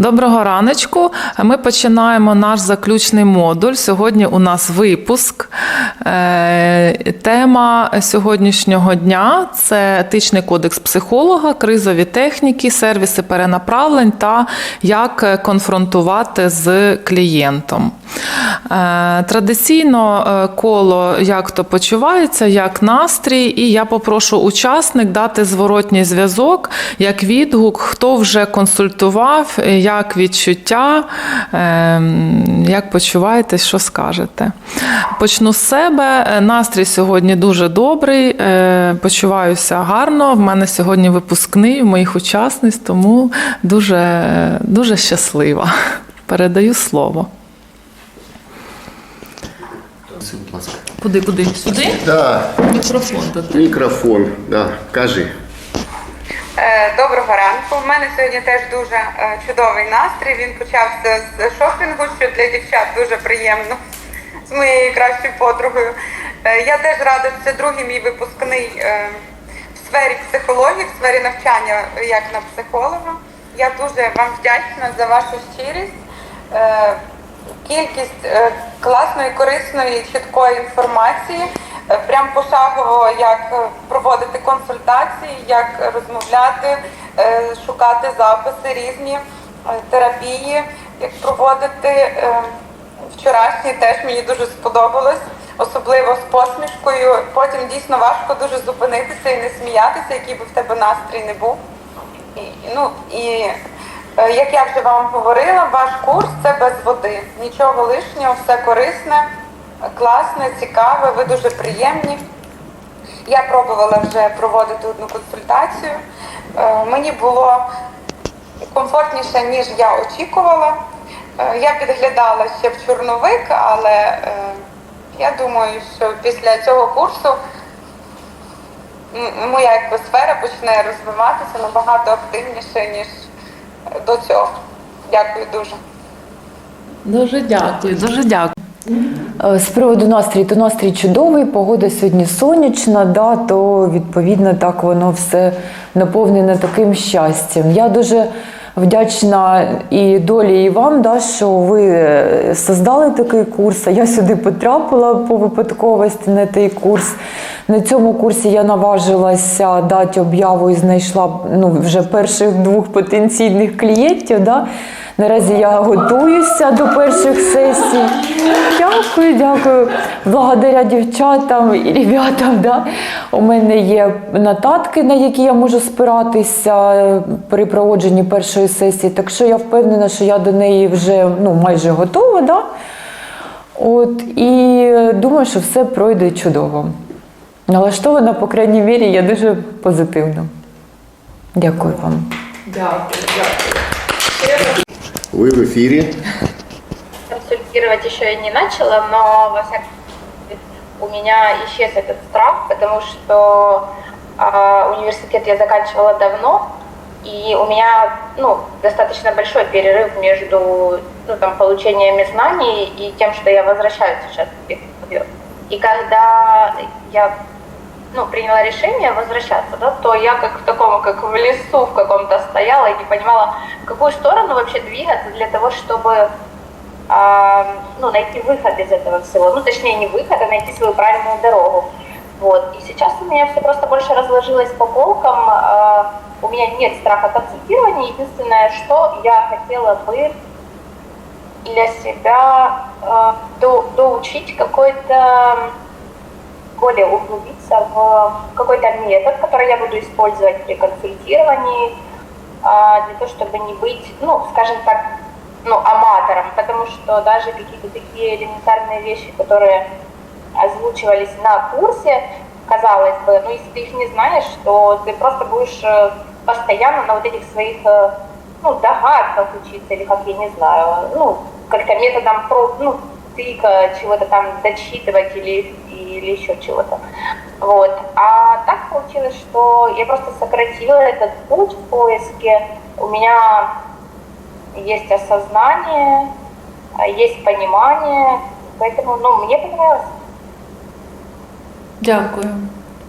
Доброго раночку. Ми починаємо наш заключний модуль. Сьогодні у нас випуск. Е, Тема сьогоднішнього дня це етичний кодекс психолога, кризові техніки, сервіси перенаправлень та як конфронтувати з клієнтом. Е, Традиційно е, коло як хто почувається, як настрій, і я попрошу учасник дати зворотній зв'язок, як відгук, хто вже консультував, як відчуття, е, як почуваєтесь, що скажете. Почну з себе. Настрій сьогодні дуже добрий, почуваюся гарно. В мене сьогодні випускний моїх учасниць, тому дуже, дуже щаслива. Передаю слово. Куди, куди? Сюди? Да, Мікрофон тут. мікрофон, да, кажи. Е, Доброго ранку. У мене сьогодні теж дуже е, чудовий настрій. Він почався з шопінгу, що для дівчат дуже приємно з моєю кращою подругою. Е, Я теж рада, що це другий мій випускний в сфері психології, в сфері навчання як на психолога. Я дуже вам вдячна за вашу щирість. Кількість е, класної, корисної, чіткої інформації, е, прям пошагово, як е, проводити консультації, як розмовляти, шукати записи різні терапії, як проводити. Вчорашній теж мені дуже сподобалось, особливо з посмішкою. Потім дійсно важко дуже зупинитися і не сміятися, який би в тебе настрій не був. І, ну, і як я вже вам говорила, ваш курс це без води. Нічого лишнього, все корисне, е, класне, цікаве, ви дуже приємні. Я пробувала вже проводити одну консультацію. Е, Мені було комфортніше, ніж я очікувала. Е, Я підглядала ще в чорновик, але е, я думаю, що після цього курсу моя якби сфера почне розвиватися набагато активніше, ніж е, до цього. Дякую дуже. Дуже дякую, дуже дякую. Е, З приводу настрій, то настрій чудовий, погода сьогодні сонячна, да, то відповідно так воно все наповнене таким щастям. Я дуже вдячна і долі, і вам, да, що ви е, создали такий курс. А я сюди потрапила по випадковості на той курс. На цьому курсі я наважилася дати об'яву і знайшла ну, вже перших двох потенційних клієнтів. Да. Наразі я готуюся до перших сесій. Дякую, дякую. Благодаря дівчатам і ребятам. Да, у мене є нотатки, на які я можу спиратися при проводженні першої сесії. Так що я впевнена, що я до неї вже ну, майже готова. Да? От, і думаю, що все пройде чудово. Налаштована, по крайній мірі, я дуже позитивно. Дякую вам. Дякую, дякую. Ви в ефірі. консультировать еще я не начала, но во всяком у меня исчез этот страх, потому что а, университет я заканчивала давно, и у меня ну, достаточно большой перерыв между ну, там, получением знаний и тем, что я возвращаюсь сейчас в технологию. И когда я ну, приняла решение возвращаться, да, то я как в таком, как в лесу в каком-то стояла и не понимала, в какую сторону вообще двигаться для того, чтобы а, ну, найти выход из этого всего. Ну, точнее, не выход, а найти свою правильную дорогу. Вот. И сейчас у меня все просто больше разложилось по полкам. А, у меня нет страха консультирования. Единственное, что я хотела бы для себя а, до, доучить какой-то более углубиться в какой-то метод, который я буду использовать при консультировании, а, для того, чтобы не быть, ну, скажем так, ну, аматором, потому что даже какие-то такие элементарные вещи, которые озвучивались на курсе, казалось бы, ну, если ты их не знаешь, то ты просто будешь э, постоянно на вот этих своих, э, ну, догадках учиться, или как, я не знаю, ну, как-то методом, ну, тыка, чего-то там дочитывать или, или еще чего-то. Вот. А так получилось, что я просто сократила этот путь в поиске. У меня есть осознание, а, есть понимание, поэтому, ну, мне понравилось. Дякую.